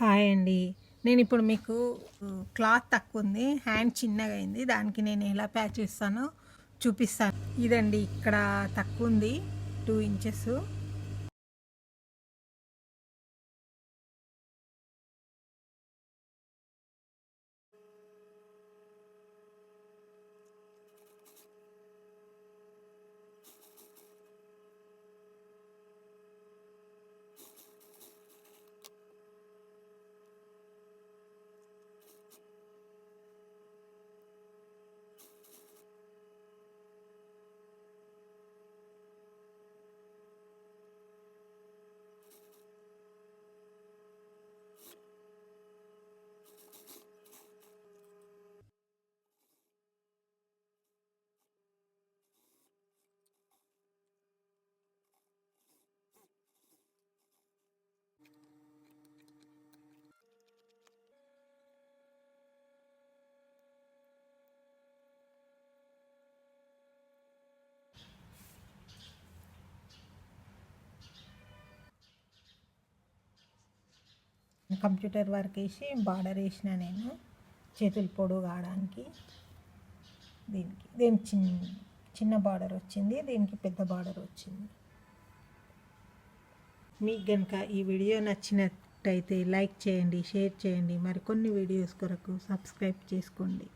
Hi అండి. నేను ఇప్పుడు మీకు క్లాత్ తక్కువ ఉంది హ్యాండ్ చిన్నగా అయింది. దానికి నేను ఎలా ప్యాచ్ చేస్తానో చూపిస్తాను. ఇదండి ఇక్కడ తక్కువ ఉంది టూ ఇంచెస్. కంప్యూటర్ వర్క్ వేసి బార్డర్ వేసిన నేను చేతులు పొడుగు కావడానికి. దీనికి దీనికి చిన్న చిన్న బార్డర్ వచ్చింది దీనికి పెద్ద బార్డర్ వచ్చింది. మీకు కనుక ఈ వీడియో నచ్చినట్టయితే లైక్ చేయండి షేర్ చేయండి. మరికొన్ని వీడియోస్ కొరకు సబ్స్క్రైబ్ చేసుకోండి.